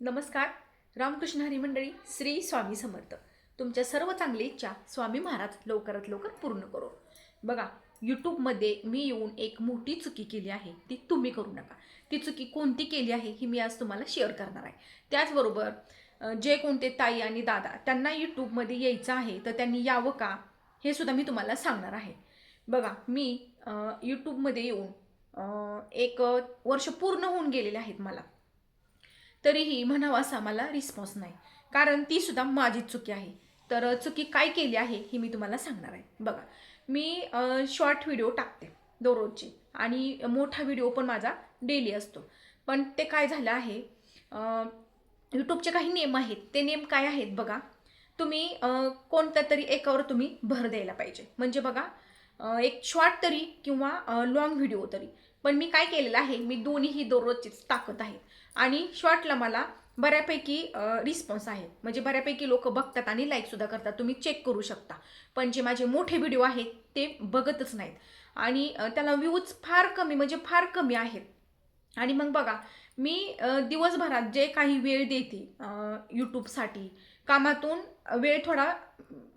नमस्कार रामकृष्ण हरी मंडळी श्री स्वामी समर्थ. तुमच्या सर्व चांगली इच्छा स्वामी महाराज लवकरात लवकर पूर्ण करो. बघा यूट्यूबमध्ये मी येऊन एक मोठी चुकी केली आहे ती तुम्ही करू नका. ती चुकी कोणती केली आहे ही मी आज तुम्हाला शेअर करणार आहे. त्याचबरोबर जे कोणते ताई आणि दादा त्यांना यूट्यूबमध्ये यायचं आहे तर त्यांनी यावं का हे सुद्धा मी तुम्हाला सांगणार आहे. बघा मी यूट्यूबमध्ये येऊन एक वर्ष पूर्ण होऊन गेलेले आहेत मला. तरीही म्हणावा असा मला रिस्पॉन्स नाही. कारण ती सुद्धा माझीच चुकी आहे. तर चुकी काय केली आहे ही मी तुम्हाला सांगणार आहे. बघा मी शॉर्ट व्हिडिओ टाकते दररोजची आणि मोठा व्हिडिओ पण माझा डेली असतो. पण ते काय झालं आहे यूट्यूबचे काही नियम आहेत. ते नेम काय आहेत बघा तुम्ही कोणत्या तरी एकावर तुम्ही भर द्यायला पाहिजे. म्हणजे बघा एक शॉर्ट तरी किंवा लॉंग व्हिडिओ तरी. पण मी काय केलेलं आहे मी दोन्हीही दररोजचीच टाकत आहे. आणि शॉर्टला मला बऱ्यापैकी रिस्पॉन्स आहे. म्हणजे बऱ्यापैकी लोक बघतात आणि लाईकसुद्धा करतात. तुम्ही चेक करू शकता. पण जे माझे मोठे व्हिडिओ आहेत ते बघतच नाहीत. आणि त्याला व्ह्यूज फार कमी म्हणजे फार कमी आहेत. आणि मग बघा मी दिवसभरात जे काही वेळ देते यूट्यूबसाठी कामातून वेळ थोडा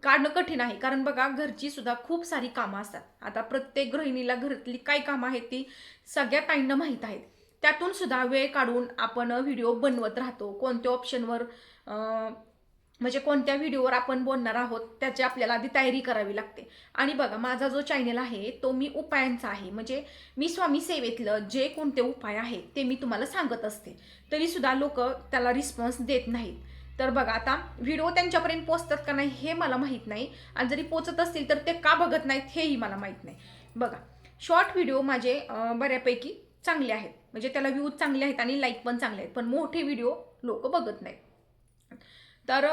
काढणं कठीण आहे. कारण बघा घरची सुद्धा खूप सारी कामं असतात. आता प्रत्येक गृहिणीला घरातली काय कामं आहेत ती सगळ्या ताईंना माहीत आहेत. त्यातून सुद्धा वेळ काढून आपण व्हिडिओ बनवत राहतो. कोणत्या ऑप्शनवर म्हणजे कोणत्या व्हिडिओवर आपण बोलणार आहोत त्याची आपल्याला आधी तयारी करावी लागते. आणि बघा माझा जो चॅनल आहे तो मी उपायांचा आहे. म्हणजे मी स्वामी सेवेतलं जे कोणते उपाय आहेत ते मी तुम्हाला सांगत असते. तरी सुद्धा लोक त्याला रिस्पॉन्स देत नाहीत. तर बघा आता व्हिडिओ त्यांच्यापर्यंत पोचतात का नाही हे मला माहीत नाही. आणि जरी पोचत असतील तर ते का बघत नाहीत हेही मला माहीत नाही. बघा शॉर्ट व्हिडिओ माझे बऱ्यापैकी चांगले आहेत. म्हणजे त्याला व्ह्यूज चांगले आहेत आणि लाईक पण चांगले आहेत. पण मोठे व्हिडिओ लोक बघत नाहीत. तर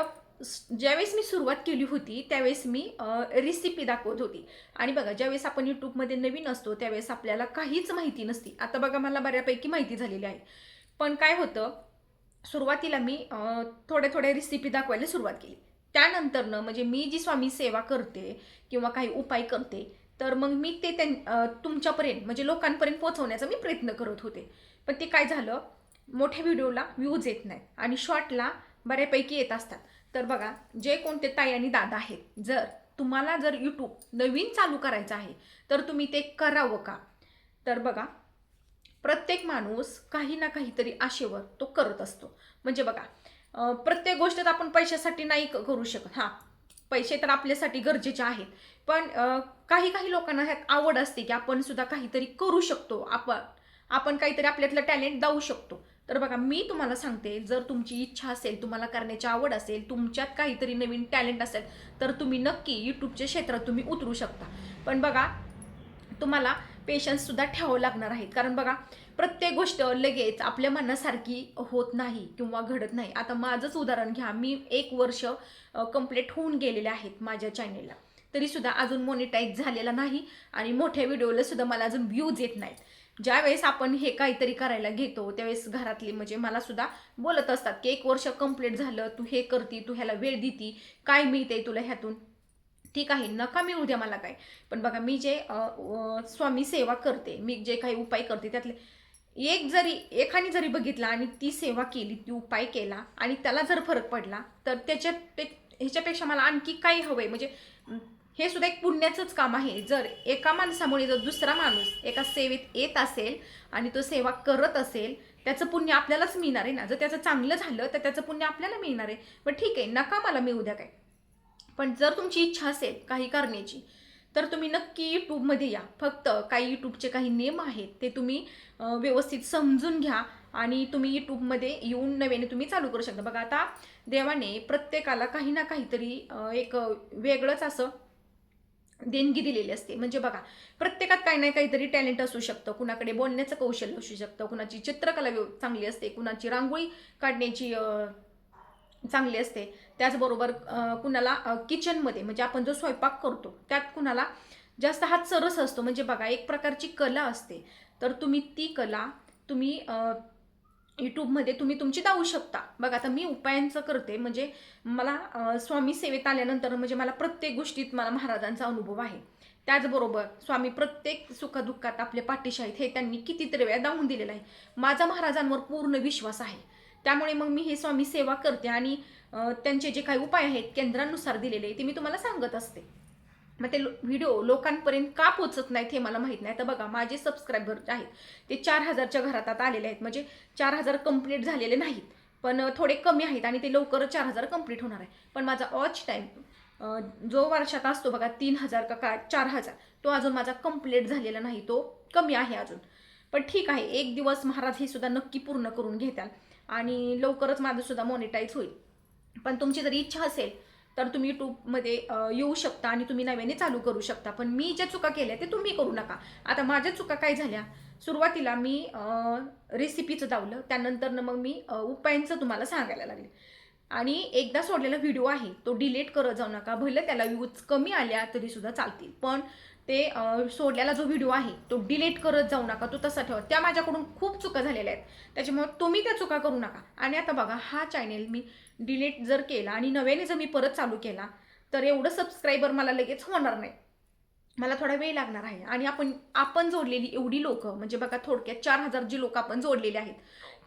ज्यावेळेस मी सुरुवात केली होती त्यावेळेस मी रेसिपी दाखवत होती. आणि बघा ज्यावेळेस आपण यूट्यूबमध्ये नवीन असतो त्यावेळेस आपल्याला काहीच माहिती नसती. आता बघा मला बऱ्यापैकी माहिती झालेली आहे. पण काय होतं सुरुवातीला मी थोड्या थोड्या रेसिपी दाखवायला सुरुवात केली. त्यानंतरनं म्हणजे मी जी स्वामी सेवा करते किंवा काही उपाय करते तर मग मी ते त्यां तुमच्यापर्यंत म्हणजे लोकांपर्यंत पोहोचवण्याचा मी प्रयत्न करत होते. पण ते काय झालं मोठ्या व्हिडिओला व्ह्यूज येत नाहीत आणि शॉर्टला बऱ्यापैकी येत असतात. तर बघा जे कोणते ताई आणि दादा आहेत जर तुम्हाला जर यूट्यूब नवीन चालू करायचं आहे तर तुम्ही ते करावं का? तर बघा प्रत्येक माणूस काही ना काहीतरी आशेवर तो करत असतो. म्हणजे बघा प्रत्येक गोष्टीत आपण पैशासाठी नाही क- करू शकत. हां पैसे तर आपल्यासाठी गरजेचे आहेत. पण काही काही लोकांना ह्यात आवड असते की आपण सुद्धा काहीतरी करू शकतो. आपण आपण काहीतरी आपल्यातलं टॅलेंट दावू शकतो. तर बघा मी तुम्हाला सांगते जर तुमची इच्छा असेल तुम्हाला करण्याची आवड असेल तुमच्यात काहीतरी नवीन टॅलेंट असेल तर तुम्ही नक्की यूट्यूबच्या क्षेत्रात तुम्ही उतरू शकता. पण बघा तुम्हाला पेशन्ससुद्धा ठेवावं लागणार आहेत कारण बघा प्रत्येक गोष्ट लगेच आपल्या मनासारखी होत नाही किंवा घडत नाही. आता माझंच उदाहरण घ्या. मी एक वर्ष कंप्लीट होऊन गेलेले आहेत माझ्या चॅनेलला तरीसुद्धा अजून मॉनिटाईज झालेला नाही आणि मोठ्या व्हिडिओला सुद्धा मला अजून व्ह्यूज येत नाहीत. ज्यावेळेस आपण हे काहीतरी करायला घेतो त्यावेळेस घरातली म्हणजे मला सुद्धा बोलत असतात की एक वर्ष कंप्लीट झालं तू हे करती तू ह्याला वेळ देती काय मिळते तुला ह्यातून? ठीक आहे नका मिळू द्या मला काय. पण बघा मी जे स्वामी सेवा करते मी जे काही उपाय करते त्यातले एक जरी एकाने जरी बघितला आणि ती सेवा केली ती उपाय केला आणि त्याला जर फरक पडला तर त्याच्यात ह्याच्यापेक्षा मला आणखी काय आहे म्हणजे हे सुद्धा एक पुण्याचंच काम आहे. जर एका माणसामुळे जर दुसरा माणूस एका सेवेत येत असेल आणि तो सेवा करत असेल त्याचं पुण्य आपल्यालाच मिळणार आहे ना. जर त्याचं चांगलं झालं तर त्याचं पुण्य आपल्याला मिळणार आहे. पण ठीक आहे नका मला मिळू द्या काय. पण जर तुमची इच्छा असेल काही करण्याची तर तुम्ही नक्की यूट्यूबमध्ये या. फक्त काही यूट्यूबचे काही नियम आहेत ते तुम्ही व्यवस्थित समजून घ्या आणि तुम्ही यूट्यूबमध्ये येऊन नव्याने तुम्ही चालू करू शकता. बघा आता देवाने प्रत्येकाला काही ना काहीतरी एक वेगळंच असं देणगी दिलेली असते. म्हणजे बघा प्रत्येकात काही ना काहीतरी टॅलेंट असू शकतं. कुणाकडे बोलण्याचं कौशल्य असू शकतं. कुणाची चित्रकला चांगली असते. कुणाची रांगोळी काढण्याची चांगली असते. त्याचबरोबर कुणाला किचनमध्ये म्हणजे आपण जो स्वयंपाक करतो त्यात कुणाला जास्त हात सरस असतो. म्हणजे बघा एक प्रकारची कला असते. तर तुम्ही ती कला तुम्ही यूट्यूबमध्ये तुम्ही तुमची दावू शकता. बघा आता मी उपायांचं करते. म्हणजे मला स्वामी सेवेत आल्यानंतर म्हणजे मला प्रत्येक गोष्टीत मला महाराजांचा अनुभव आहे. त्याचबरोबर स्वामी प्रत्येक सुखदुःखात आपले पाठीशी आहेत हे त्यांनी कितीतरी वेळा दावून दिलेलं आहे. माझा महाराजांवर पूर्ण विश्वास आहे. त्यामुळे मग मी हे स्वामी सेवा करते आणि त्यांचे जे काही उपाय आहेत केंद्रानुसार दिलेले ते मी तुम्हाला सांगत असते. मग ते व्हिडिओ लोकांपर्यंत का पोचत नाहीत हे मला माहीत नाही. तर बघा माझे सबस्क्रायबर आहेत ते चार हजारच्या घरात आता आलेले आहेत. म्हणजे चार हजार कंप्लीट झालेले नाहीत पण थोडे कमी आहेत आणि ते लवकर चार हजार कंप्लीट होणार आहे. पण माझा वॉच टाईम जो वर्षात असतो बघा तीन हजार का काय चार हजार तो अजून माझा कंप्लीट झालेला नाही. तो कमी आहे अजून. पण ठीक आहे एक दिवस महाराज हे सुद्धा नक्की पूर्ण करून घेताल आणि लवकरच माझंसुद्धा मॉनिटाईज होईल. पण तुमची जर इच्छा असेल तर तुम्ही यूट्यूबमध्ये येऊ शकता आणि तुम्ही नव्याने चालू करू शकता. पण मी ज्या चुका केल्या ते तुम्ही करू नका. आता माझ्या चुका काय झाल्या? सुरुवातीला मी रेसिपीचं दावलं. त्यानंतर मग मी उपायांचं तुम्हाला सांगायला लागले. आणि एकदा सोडलेला व्हिडिओ आहे तो डिलीट करत जाऊ नका. भले त्याला व्ह्यूज कमी आल्या तरीसुद्धा चालतील. पण ते सोडलेला जो व्हिडिओ आहे तो डिलीट करत जाऊ नका तो तसा ठेवा. त्या माझ्याकडून खूप चुका झालेल्या आहेत. त्याच्यामुळे तुम्ही त्या चुका करू नका. आणि आता बघा हा चॅनेल मी डिलीट जर केला आणि नव्याने जर मी परत चालू केला तर एवढं सबस्क्रायबर मला लगेच होणार नाही. मला थोडा वेळ लागणार आहे. आणि आपण आपण जोडलेली एवढी लोक म्हणजे बघा थोडक्यात चार हजार जी लोक आपण जोडलेली आहेत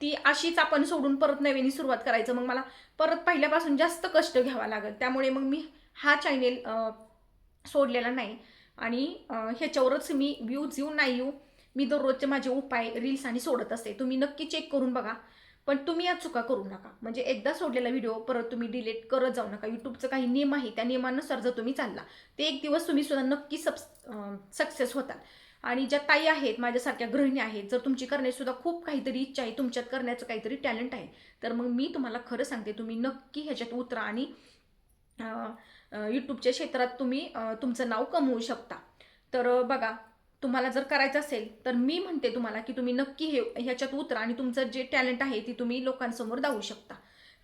ती अशीच आपण सोडून परत नव्याने सुरुवात करायचं मग मला परत पहिल्यापासून जास्त कष्ट घ्यावा लागेल. त्यामुळे मग मी हा चॅनेल सोडलेला नाही. आणि ह्याच्यावरच मी व्ह्यूज येऊ नाही येऊ. मी दररोजचे माझे उपाय रील्स आणि सोडत असते. तुम्ही नक्की चेक करून बघा. पण तुम्ही या चुका करू नका. म्हणजे एकदा सोडलेला व्हिडिओ परत तुम्ही डिलीट करत जाऊ नका. यूट्यूबचं काही नियम आहे. त्या नियमानुसार जर तुम्ही चालला ते एक दिवस तुम्ही सुद्धा नक्की सब सक्सेस होतात. आणि ज्या ताई आहेत माझ्यासारख्या गृहिणी आहेत जर तुमची करण्याचीसुद्धा खूप काहीतरी इच्छा आहे तुमच्यात करण्याचं काहीतरी टॅलेंट आहे तर मग मी तुम्हाला खरं सांगते तुम्ही नक्की ह्याच्यात उतरा आणि यूट्यूबच्या क्षेत्रात तुम्ही तुमचं नाव कमवू शकता. तर बघा तुम्हाला जर करायचं असेल तर मी म्हणते तुम्हाला की तुम्ही नक्की हे ह्याच्यात उतरा आणि तुमचं जे टॅलेंट आहे ती तुम्ही लोकांसमोर दावू शकता.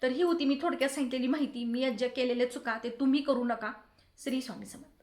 तर ही होती मी थोडक्यात सांगितलेली माहिती. मी आज ज्या केलेल्या चुका ते तुम्ही करू नका. श्री स्वामी समर्थ.